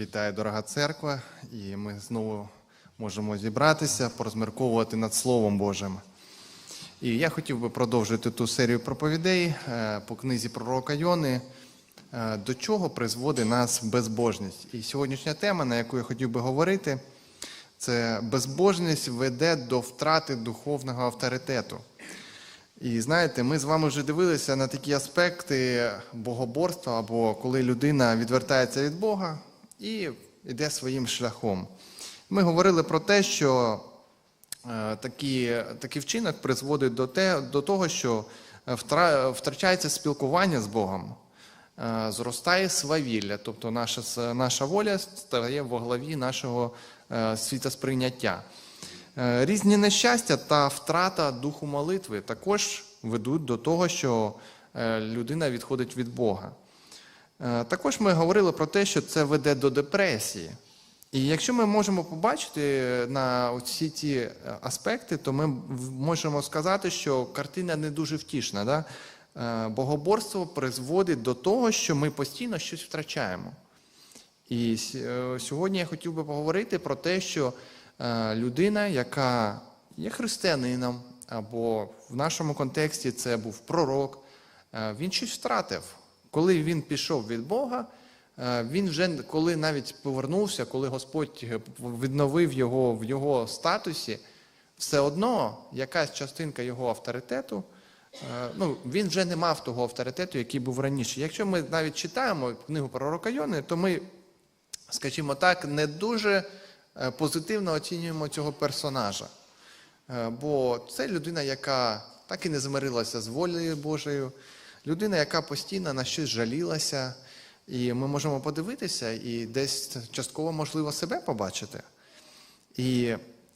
Вітаю, дорога церква, і ми знову можемо зібратися, порозмірковувати над Словом Божим. І я хотів би продовжити ту серію проповідей е, по книзі пророка Йони, е, до чого призводить нас безбожність. І сьогоднішня тема, на яку я хотів би говорити, це безбожність веде до втрати духовного авторитету. І знаєте, ми з вами вже дивилися на такі аспекти богоборства, або коли людина відвертається від Бога і йде своїм шляхом. Ми говорили про те, що е, такі, такий вчинок призводить до, те, до того, що е, втрачається спілкування з Богом, е, зростає свавілля, тобто наша, наша воля стає во главі нашого світосприйняття. Різні нещастя та втрата духу молитви також ведуть до того, що людина відходить від Бога. Е, Також ми говорили про те, що це веде до депресії. І якщо ми можемо побачити на всі ці е, аспекти, то ми можемо сказати, що картина не дуже втішна. Да? Е, Богоборство призводить до того, що ми постійно щось втрачаємо. І е, сьогодні я хотів би поговорити про те, що е, людина, яка є християнином, або в нашому контексті це був пророк, е, він щось втратив. Коли він пішов від Бога, е, він вже коли навіть повернувся, коли Господь відновив його в його статусі, все одно якась частинка його авторитету. е, Ну, він вже не мав того авторитету, який був раніше. Якщо ми навіть читаємо книгу пророка Йони, то ми скажімо так, не дуже е, позитивно оцінюємо цього персонажа. Бо це людина, яка так і не змирилася з волею Божою, людина, яка постійно на щось жалілася. І ми можемо подивитися і десь частково можливо себе побачити. І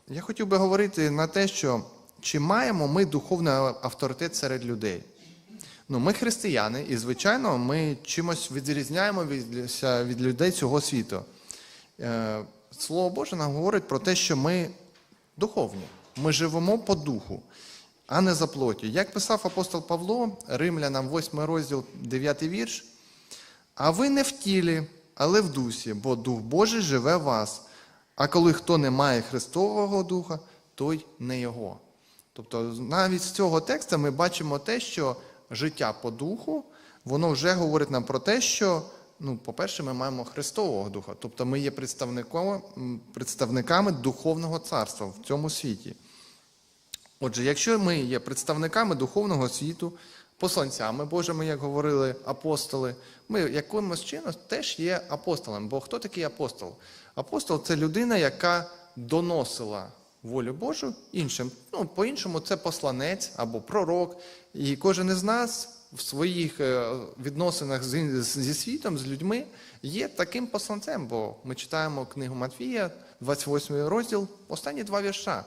я хотів би говорити на те, що чи маємо ми духовний авторитет серед людей. Ну, ми християни, і, звичайно, ми чимось відрізняємо від, людей цього світу. Е, Слово Боже нам говорить про те, що ми духовні, ми живемо по духу, а не за плоттю. Як писав апостол Павло, Римлянам 8 розділ, 9 вірш, а ви не в тілі, але в дусі, бо Дух Божий живе в вас. А коли хто не має Христового Духа, той не Його. Тобто, навіть з цього тексту ми бачимо те, що життя по духу, воно вже говорить нам про те, що, ну, по-перше, ми маємо Христового Духа, тобто ми є представниками духовного царства в цьому світі. Отже, якщо ми є представниками духовного світу, посланцями Божими, як говорили апостоли, ми якимось чином теж є апостолем. Бо хто такий апостол? Апостол це людина, яка доносила волю Божу іншим. Ну, по-іншому, це посланець або пророк. І кожен із нас в своїх е, відносинах зі світом, з людьми, є таким посланцем. Бо ми читаємо книгу Матвія, 28 розділ, останні два вірша.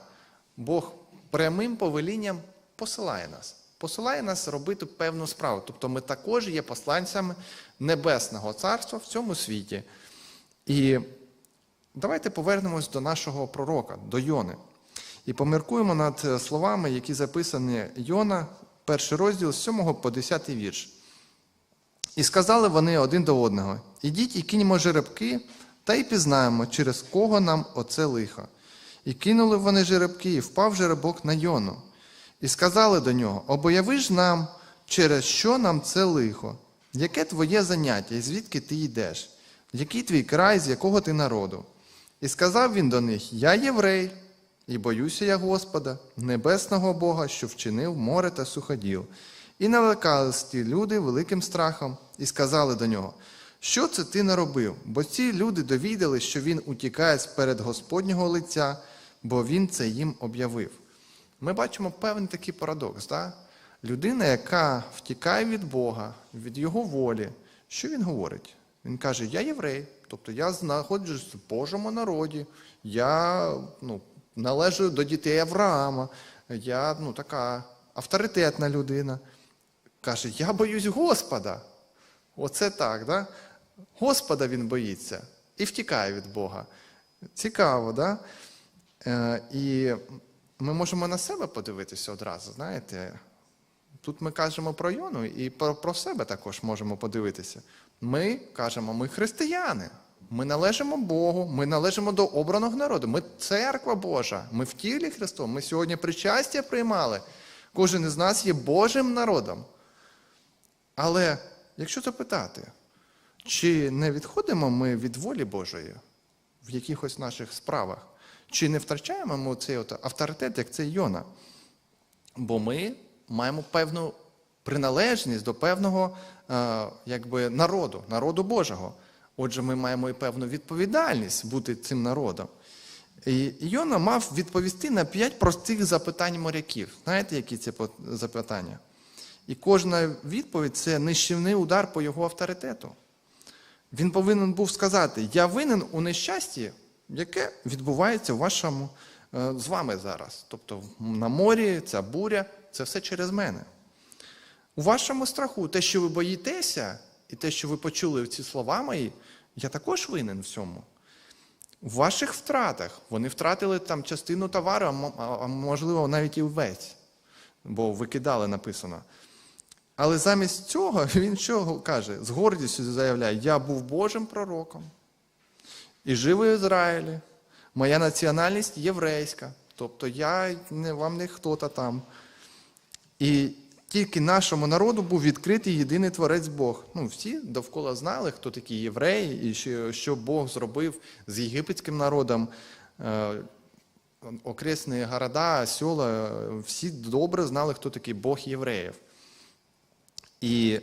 Бог прямим повелінням посилає нас. Посилає нас робити певну справу. Тобто ми також є посланцями Небесного Царства в цьому світі. І давайте повернемось до нашого пророка, до Йони. І поміркуємо над словами, які записані Йона, перший розділ з 7 по 10 вірш. І сказали вони один до одного: Ідіть і киньмо жеребки, та й пізнаємо, через кого нам оце лихо. І кинули вони жеребки, і впав жеребок на Йону. І сказали до нього: Обояви ж нам, через що нам це лихо? Яке твоє заняття, і звідки ти йдеш? Який твій край, з якого ти народу? І сказав він до них: Я єврей, і боюся я Господа, небесного Бога, що вчинив море та суходіл. І налякались ті люди великим страхом, і сказали до нього: Що це ти наробив? Бо ці люди довідали, що він утікає сперед Господнього лиця, бо він це їм об'явив. Ми бачимо певний такий парадокс. Да? Людина, яка втікає від Бога, від Його волі, що він говорить? Він каже: Я єврей, тобто я знаходжусь в Божому народі, я ну, належу до дітей Авраама, я ну, така авторитетна людина. Каже, я боюсь Господа. Оце так, да? Господа він боїться і втікає від Бога. Цікаво, да? Е, і ми можемо на себе подивитися одразу, знаєте. Тут ми кажемо про Йону і про, про себе також можемо подивитися. Ми кажемо, ми християни. Ми належимо Богу, ми належимо до обраного народу. Ми церква Божа, ми в тілі Христовому, ми сьогодні причастя приймали. Кожен із нас є Божим народом. Але якщо запитати, чи не відходимо ми від волі Божої в якихось наших справах, чи не втрачаємо ми цей авторитет, як цей Йона? Бо ми маємо певну приналежність до певного е, якби, народу, народу Божого. Отже, ми маємо і певну відповідальність бути цим народом. І Йона мав відповісти на п'ять простих запитань моряків. Знаєте, які це запитання? І кожна відповідь це нищівний удар по його авторитету. Він повинен був сказати: Я винен у нещасті, яке відбувається в вашому е, з вами зараз. Тобто на морі, ця буря, це все через мене. У вашому страху, те, що ви боїтеся, і те, що ви почули ці слова мої, я також винен в цьому. У ваших втратах вони втратили там частину товару, а можливо навіть і весь, бо викидали написано. Але замість цього він що каже? З гордістю заявляє: Я був Божим пророком і жив у Ізраїлі. Моя національність єврейська. Тобто я не вам не хто-то там. І тільки нашому народу був відкритий єдиний творець Бог. Ну, всі довкола знали, хто такі євреї, і що, що Бог зробив з єгипетським народом. Е, Окресні города, села, всі добре знали, хто такий Бог євреїв. І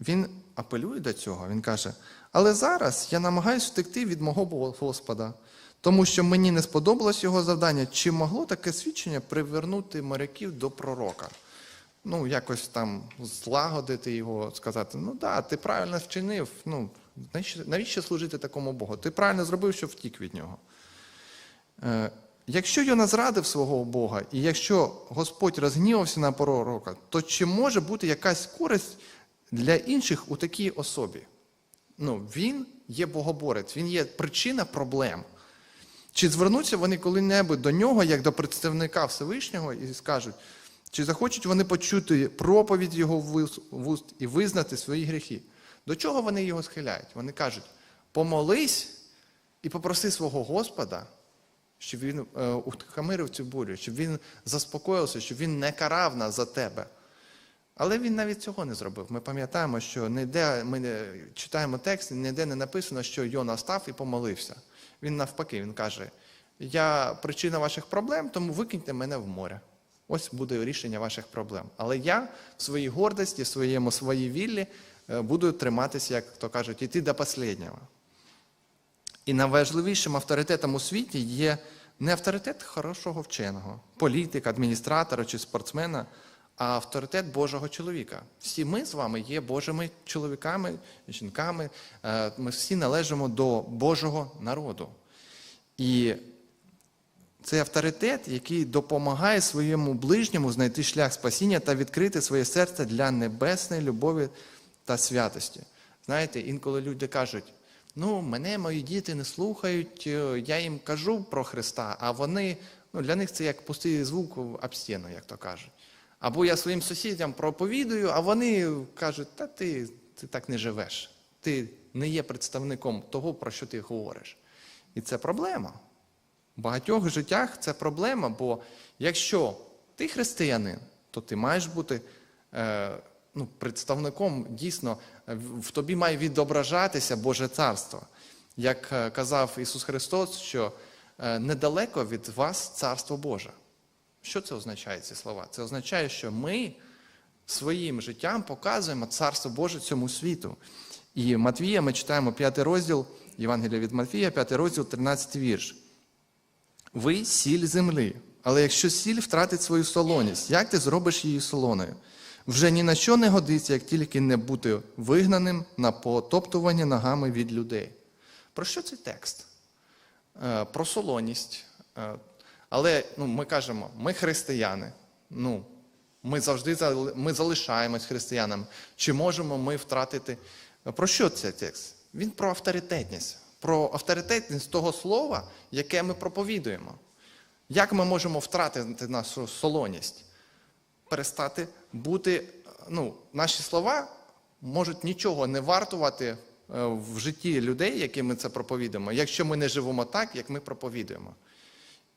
він апелює до цього. Він каже: Але зараз я намагаюся втекти від мого Господа, тому що мені не сподобалось його завдання. Чи могло таке свідчення привернути моряків до пророка? Ну, якось там злагодити його, сказати: ну да, ти правильно вчинив. Ну, навіщо, служити такому Богу? Ти правильно зробив, що втік від нього. Е, Якщо Йона зрадив свого Бога, і якщо Господь розгнівався на пророка, то чи може бути якась користь для інших у такій особі? Ну, він є богоборець, він є причина проблем. Чи звернуться вони коли-небудь до нього, як до представника Всевишнього, і скажуть, чи захочуть вони почути проповідь його вуст і визнати свої гріхи? До чого вони його схиляють? Вони кажуть: помолись і попроси свого Господа, щоб він е, утихомирив цю бурю, щоб він заспокоївся, щоб він не карав нас за тебе. Але він навіть цього не зробив. Ми пам'ятаємо, що ніде ми читаємо текст, ніде не написано, що Йона став і помолився. Він навпаки, він каже: Я причина ваших проблем, тому викиньте мене в море. Ось буде рішення ваших проблем. Але я в своїй гордості, в своєму своїй віллі е, буду триматися, як то кажуть, іти до останнього. І найважливішим авторитетом у світі є не авторитет хорошого вченого, політика, адміністратора чи спортсмена, а авторитет Божого чоловіка. Всі ми з вами є Божими чоловіками, жінками. е, Ми всі належимо до Божого народу. І це авторитет, який допомагає своєму ближньому знайти шлях спасіння та відкрити своє серце для небесної любові та святості. Знаєте, інколи люди кажуть: ну, мене мої діти не слухають, е, я їм кажу про Христа, а вони, ну, для них це як пустий звук об стіну, як то кажуть. Або я своїм сусідям проповідую, а вони кажуть, та ти, ти так не живеш, ти не є представником того, про що ти говориш. І це проблема. В багатьох життях це проблема, бо якщо ти християнин, то ти маєш бути е, ну, представником дійсно, в в тобі має відображатися Боже Царство. Як е, казав Ісус Христос, що е, недалеко від вас Царство Боже. Що це означає, ці слова? Це означає, що ми своїм життям показуємо Царство Боже цьому світу. І Матвія ми читаємо 5 розділ, Євангелія від Матвія, 5 розділ, 13 вірш. Ви сіль землі, але якщо сіль втратить свою солоність, як ти зробиш її солоною? Вже ні на що не годиться, як тільки не бути вигнаним на потоптування ногами від людей. Про що цей текст? Е, Про солоність. Але ну, ми кажемо, ми християни. Ну, ми завжди ми залишаємось християнами. Чи можемо ми втратити? Про що цей текст? Він про авторитетність, про авторитетність того слова, яке ми проповідуємо. Як ми можемо втратити нашу солоність? Перестати бути, ну, наші слова можуть нічого не вартувати е, в житті людей, яким ми це проповідуємо, якщо ми не живемо так, як ми проповідуємо.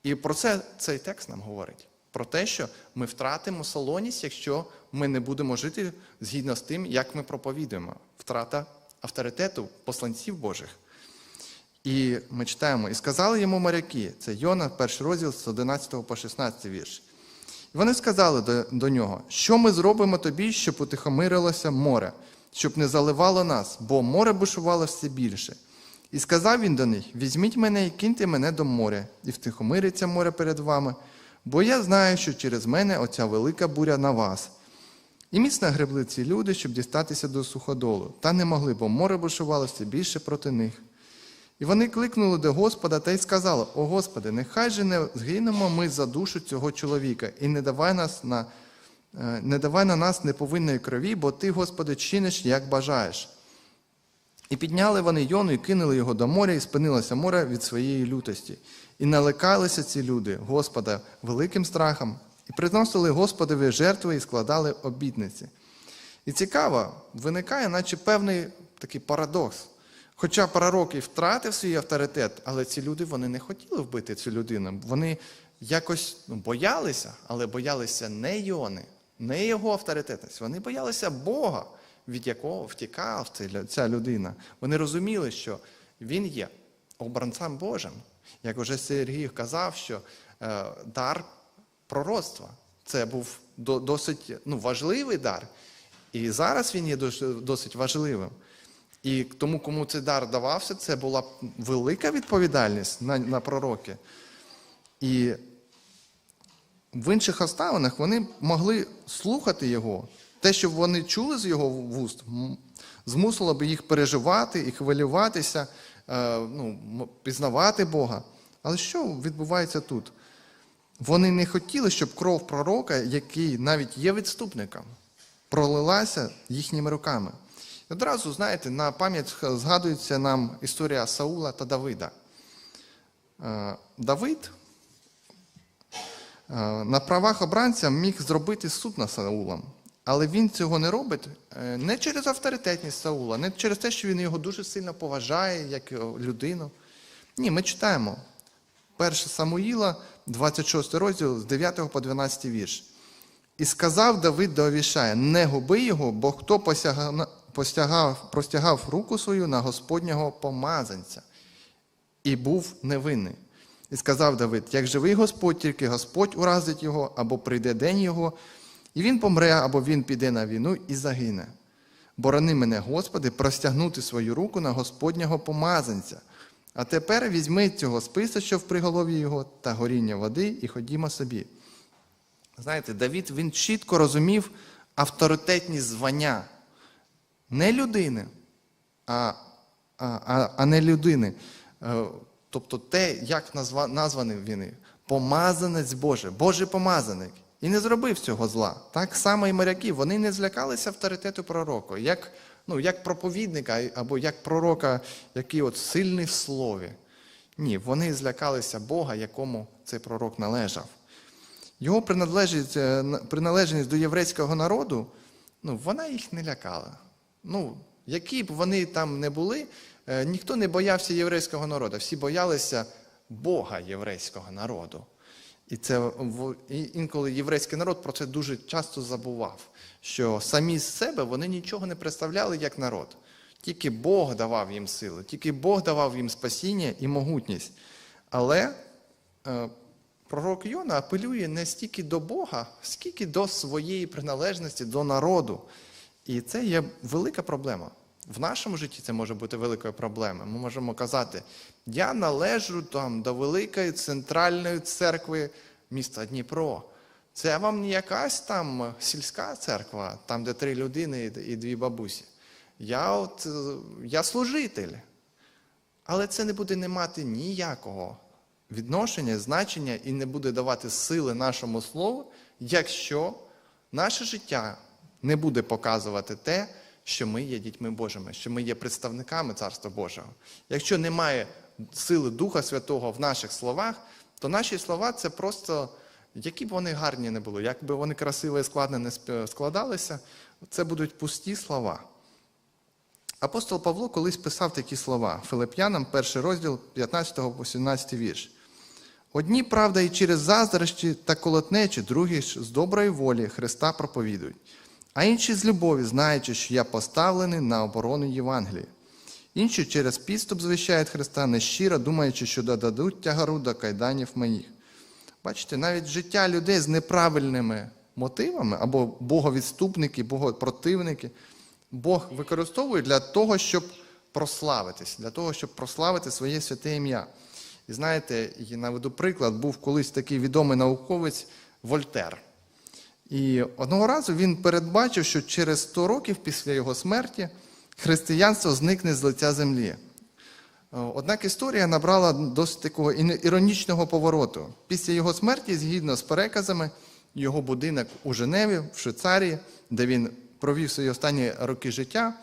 І про це цей текст нам говорить. Про те, що ми втратимо солоність, якщо ми не будемо жити згідно з тим, як ми проповідуємо. Втрата авторитету посланців Божих. І ми читаємо, і сказали йому моряки, це Йона, перший розділ з 11 по 16 вірш. І вони сказали до, до нього, що ми зробимо тобі, щоб утихомирилося море, щоб не заливало нас, бо море бушувало все більше. І сказав він до них: Візьміть мене і киньте мене до моря, і втихомириться море перед вами, бо я знаю, що через мене оця велика буря на вас. І міцно гребли ці люди, щоб дістатися до суходолу, та не могли, бо море бушувало все більше проти них. І вони кликнули до Господа та й сказали: О Господи, нехай же не згинемо ми за душу цього чоловіка, і не давай нас на, е, не давай на нас неповинної крові, бо ти, Господи, чиниш, як бажаєш. І підняли вони Йону і кинули його до моря, і спинилося море від своєї лютості. І налякалися ці люди Господа великим страхом, і приносили Господові жертви і складали обітниці. І цікаво, виникає, наче певний такий парадокс. Хоча пророк і втратив свій авторитет, але ці люди вони не хотіли вбити цю людину. Вони якось ну, боялися, але боялися не Йони, не його авторитетності. Вони боялися Бога, від якого втікав ця людина. Вони розуміли, що він є обранцем Божим. Як уже Сергій казав, що е, дар пророцтва це був досить ну, важливий дар. І зараз він є досить важливим. І тому, кому цей дар давався, це була велика відповідальність на, на пророки. І в інших обставинах вони могли слухати його. Те, що вони чули з його вуст, змусило би їх переживати і хвилюватися, е, ну, пізнавати Бога. Але що відбувається тут? Вони не хотіли, щоб кров пророка, який навіть є відступником, пролилася їхніми руками. І одразу, знаєте, на пам'ять згадується нам історія Саула та Давида. Е, Давид е, на правах обранця міг зробити суд над Саулом. Але він цього не робить е, не через авторитетність Саула, не через те, що він його дуже сильно поважає як е, людину. Ні, ми читаємо 1 Самуїла, 26 розділ з 9 по 12 вірш. І сказав Давид до Авішая: не губи його, бо хто постягав, простягав руку свою на Господнього помазанця і був невинний. І сказав Давид: як живий Господь, тільки Господь уразить його, або прийде день його, і він помре, або він піде на війну і загине. Борони мене, Господи, простягнути свою руку на Господнього помазанця. А тепер візьми цього списа, що в приголов'ї його, та горіння води, і ходімо собі. Знаєте, Давід він чітко розумів авторитетні звання не людини, а, а, а, не людини. Е, Тобто те, як назва, названий він, помазанець Божий, Божий помазаник. І не зробив цього зла. Так само і моряки, вони не злякалися авторитету пророка, як, ну, як проповідника або як пророка, який от сильний в слові. Ні, вони злякалися Бога, якому цей пророк належав. Його приналежність, е, приналежність до єврейського народу, ну, вона їх не лякала. Ну, які б вони там не були, е, ніхто не боявся єврейського народу, всі боялися Бога єврейського народу. І це і інколи єврейський народ про це дуже часто забував, що самі з себе вони нічого не представляли як народ. Тільки Бог давав їм сили, тільки Бог давав їм спасіння і могутність. Але е, пророк Йона апелює не стільки до Бога, скільки до своєї приналежності до народу. І це є велика проблема. В нашому житті це може бути великою проблемою. Ми можемо казати, я належу там до великої центральної церкви міста Дніпро. Це вам не якась там сільська церква, там, де три людини і дві бабусі. Я от е, я служитель. Але це не буде не мати ніякого відношення, значення і не буде давати сили нашому слову, якщо наше життя не буде показувати те, що ми є дітьми Божими, що ми є представниками Царства Божого. Якщо немає сили Духа Святого в наших словах, то наші слова це просто, які б вони гарні не були, як би вони красиво і складно не складалися, це будуть пусті слова. Апостол Павло колись писав такі слова Филип'янам, перший розділ 15 по 17 вірш. Одні, правда, і через заздрощі та колотнечі, другі ж з доброї волі Христа проповідують, а інші з любові, знаючи, що я поставлений на оборону Євангелії. Інші через підступ звіщають Христа нещиро, думаючи, що додадуть тягару до кайданів моїх. Бачите, навіть життя людей з неправильними мотивами або боговідступники, богопротивники, Бог використовує для того, щоб прославитись, для того, щоб прославити своє святе ім'я. І знаєте, і наведу приклад, був колись такий відомий науковець Вольтер. І одного разу він передбачив, що через 100 років після його смерті християнство зникне з лиця землі. Е, Однак історія набрала досить такого іронічного повороту. Після його смерті, згідно з переказами, його будинок у Женеві, в Швейцарії, де він провів свої останні роки життя,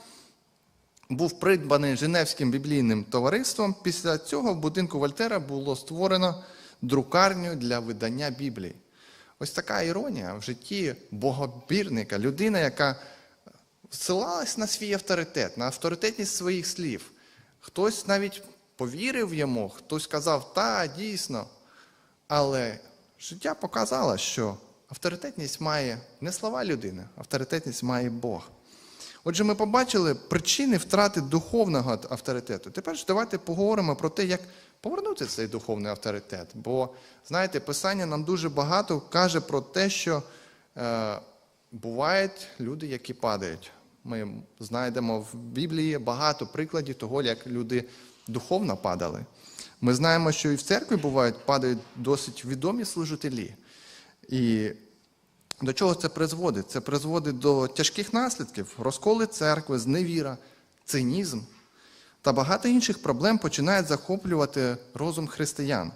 був придбаний Женевським біблійним товариством. Після цього в будинку Вольтера було створено друкарню для видання Біблії. Ось така іронія в житті богобірника, людина, яка ссилалась на свій авторитет, на авторитетність своїх слів. Хтось навіть повірив йому, хтось сказав, та, дійсно. Але життя показало, що авторитетність має не слова людини, авторитетність має Бог. Отже, ми побачили причини втрати духовного авторитету. Тепер ж давайте поговоримо про те, як повернути цей духовний авторитет. Бо, знаєте, Писання нам дуже багато каже про те, що е, бувають люди, які падають. Ми знайдемо в Біблії багато прикладів того, як люди духовно падали. Ми знаємо, що і в церкві бувають падають досить відомі служителі. І до чого це призводить? Це призводить до тяжких наслідків, розколи церкви, зневіра, цинізм та багато інших проблем починають захоплювати розум християн.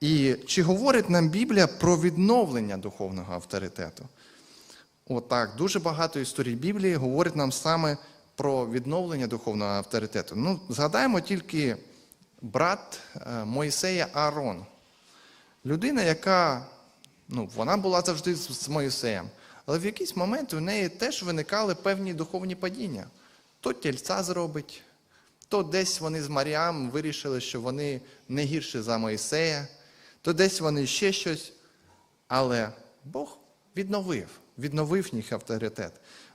І чи говорить нам Біблія про відновлення духовного авторитету? Отак, дуже багато історій Біблії говорить нам саме про відновлення духовного авторитету. Ну, згадаємо тільки брат е, Моїсея Аарон. Людина, яка ну, вона була завжди з Моїсеєм, але в якийсь момент у неї теж виникали певні духовні падіння. То тільця зробить, то десь вони з Маріам вирішили, що вони не гірші за Моїсея, то десь вони ще щось. Але Бог відновив, відновив їх авторитет.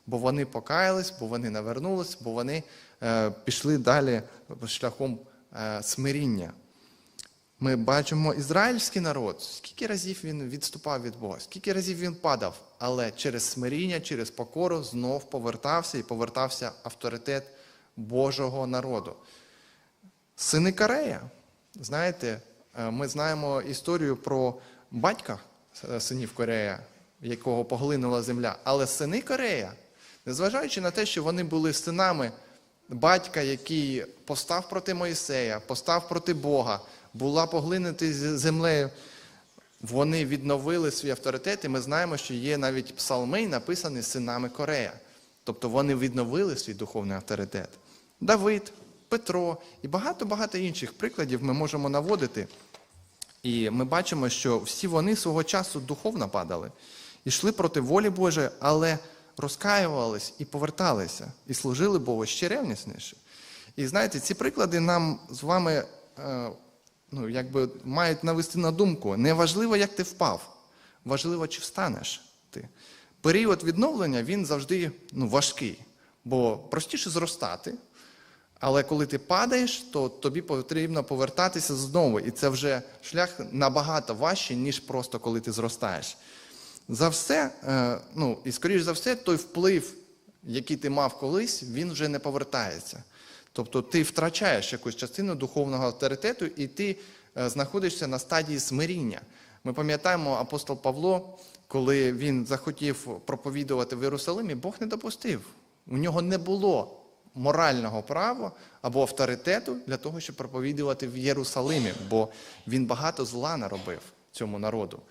Бо вони покаялись, бо вони навернулись, бо вони е, пішли далі шляхом е, смиріння. Ми бачимо ізраїльський народ, скільки разів він відступав від Бога, скільки разів він падав, але через смиріння, через покору знов повертався і повертався авторитет Божого народу. Сини Карея. Знаєте, е, ми знаємо історію про батька е, синів Корея, якого поглинула земля. Але сини Корея, незважаючи на те, що вони були синами батька, який постав проти Моїсея, постав проти Бога, була поглинути з- землею, вони відновили свій авторитет, і ми знаємо, що є навіть псалми, написані синами Корея. Тобто вони відновили свій духовний авторитет. Давид, Петро і багато-багато інших прикладів ми можемо наводити. І ми бачимо, що всі вони свого часу духовно падали, йшли проти волі Божої, але розкаювались і поверталися, і служили Богу ще ревнісніше. І знаєте, ці приклади нам з вами е, ну, якби мають навести на думку. Не важливо, як ти впав, важливо, чи встанеш ти. Період відновлення він завжди ну, важкий, бо простіше зростати. Але коли ти падаєш, то тобі потрібно повертатися знову. І це вже шлях набагато важчий, ніж просто коли ти зростаєш. За все, е, ну і скоріш за все, той вплив, який ти мав колись, він вже не повертається. Тобто ти втрачаєш якусь частину духовного авторитету, і ти е, знаходишся на стадії смиріння. Ми пам'ятаємо апостол Павло, коли він захотів проповідувати в Єрусалимі, Бог не допустив. У нього не було морального права або авторитету для того, щоб проповідувати в Єрусалимі, бо він багато зла наробив цьому народу.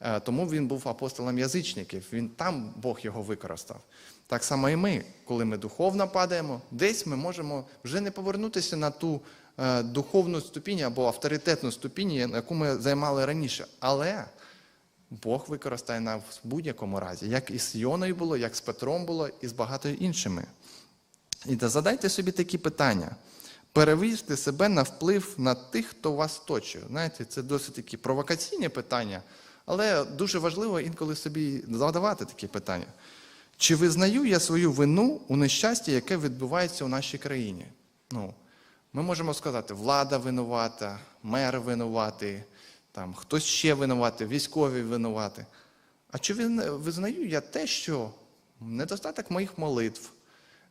Е, Тому він був апостолом язичників, він там Бог його використав. Так само і ми, коли ми духовно падаємо, десь ми можемо вже не повернутися на ту е, духовну ступінь або авторитетну ступінь, яку ми займали раніше. Але Бог використає нас в будь-якому разі, як і з Йоною було, як з Петром було, і з багато іншими. І да задайте собі такі питання. Перевірте себе на вплив на тих, хто вас оточує. Знаєте, це досить такі провокаційні питання, але дуже важливо інколи собі задавати такі питання. Чи визнаю я свою вину у нещасті, яке відбувається у нашій країні? Ну, ми можемо сказати, влада винувата, мер винуватий, там, хтось ще винуватий, військові винувати. А чи визнаю я те, що недостаток моїх молитв,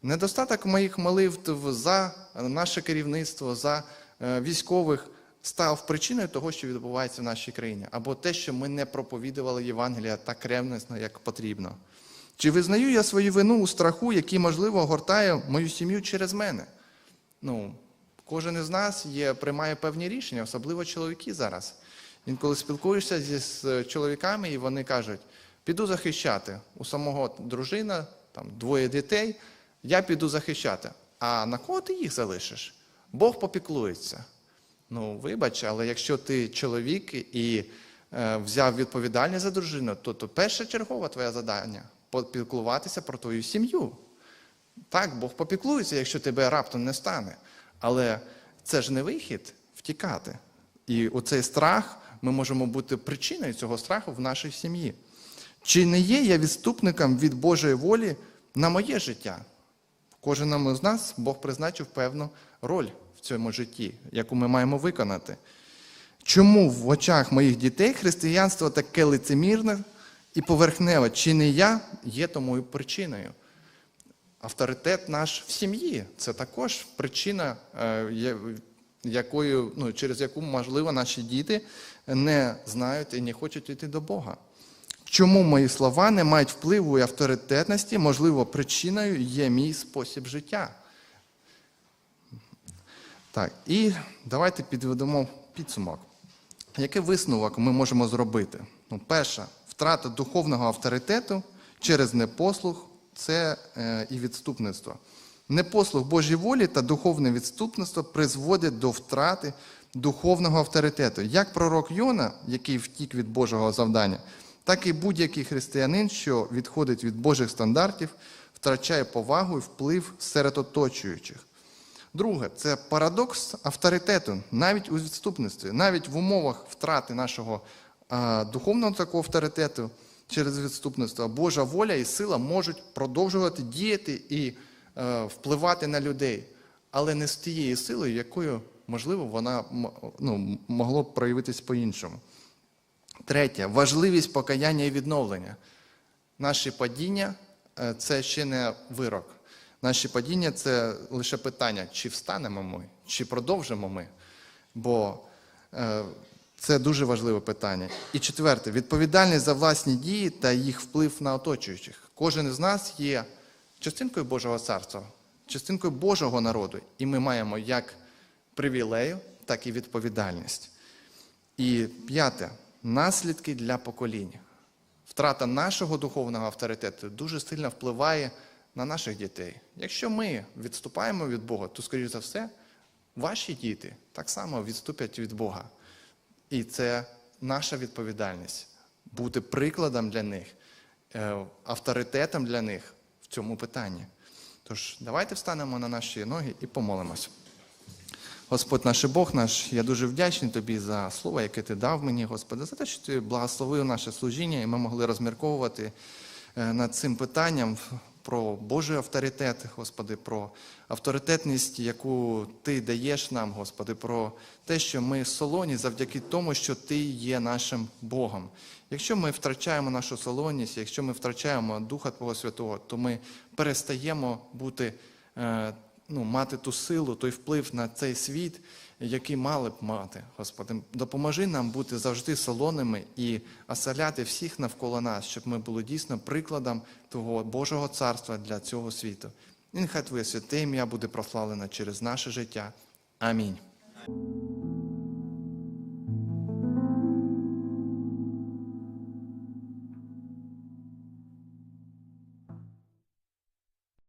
недостаток моїх молитв за наше керівництво, за е, військових став причиною того, що відбувається в нашій країні, або те, що ми не проповідували Євангелія так ревностно, як потрібно. Чи визнаю я свою вину у страху, який, можливо, огортає мою сім'ю через мене? Ну, кожен із нас є, приймає певні рішення, особливо чоловіки зараз. Інколи спілкуєшся зі з чоловіками, і вони кажуть: піду захищати. У самого дружина, там двоє дітей, я піду захищати. А на кого ти їх залишиш? Бог попіклується. Ну, вибач, але якщо ти чоловік і е, взяв відповідальність за дружину, то, то першочергова твоє завдання попіклуватися про твою сім'ю. Так, Бог попіклується, якщо тебе раптом не стане. Але це ж не вихід втікати. І оцей страх, ми можемо бути причиною цього страху в нашій сім'ї. Чи не є я відступником від Божої волі на моє життя? Кожному з нас Бог призначив певну роль в цьому житті, яку ми маємо виконати. Чому в очах моїх дітей християнство таке лицемірне і поверхневе? Чи не я є тому причиною? Авторитет наш в сім'ї це також причина, е, якою, ну, через яку, можливо, наші діти не знають і не хочуть йти до Бога. Чому мої слова не мають впливу і авторитетності, можливо, причиною є мій спосіб життя. Так, і давайте підведемо підсумок. Який висновок ми можемо зробити? Ну, перше, втрата духовного авторитету через непослух це е, і відступництво. Непослух Божій волі та духовне відступництво призводять до втрати духовного авторитету. Як пророк Йона, який втік від Божого завдання, так і будь-який християнин, що відходить від Божих стандартів, втрачає повагу і вплив серед оточуючих. Друге, це парадокс авторитету, навіть у відступництві, навіть в умовах втрати нашого а, духовного такого авторитету через відступництво, Божа воля і сила можуть продовжувати діяти і е, впливати на людей, але не з тією силою, якою, можливо, вона ну, могло б проявитись по-іншому. Третє важливість покаяння і відновлення. Наші падіння е, це ще не вирок. Наші падіння це лише питання, чи встанемо ми, чи продовжимо ми. Бо е, це дуже важливе питання. І четверте, відповідальність за власні дії та їх вплив на оточуючих. Кожен із нас є частинкою Божого царства, частинкою Божого народу, і ми маємо як привілею, так і відповідальність. І п'яте наслідки для покоління. Втрата нашого духовного авторитету дуже сильно впливає на наших дітей. Якщо ми відступаємо від Бога, то, скоріш за все, ваші діти так само відступять від Бога. І це наша відповідальність бути прикладом для них, е, авторитетом для них в цьому питанні. Тож, давайте встанемо на наші ноги і помолимось. Господь наш Бог наш, я дуже вдячний Тобі за слово, яке Ти дав мені, Господи, за те, що Ти благословив наше служіння, і ми могли розмірковувати е, над цим питанням про Божий авторитет, Господи, про авторитетність, яку Ти даєш нам, Господи, про те, що ми солоні завдяки тому, що Ти є нашим Богом. Якщо ми втрачаємо нашу солоність, якщо ми втрачаємо Духа Твого Святого, то ми перестаємо бути. Ну, мати ту силу, той вплив на цей світ, який мали б мати. Господи, допоможи нам бути завжди солоними і оселяти всіх навколо нас, щоб ми були дійсно прикладом Твого Божого царства для цього світу. І нехай Твоє святе ім'я буде прославлено через наше життя. Амінь.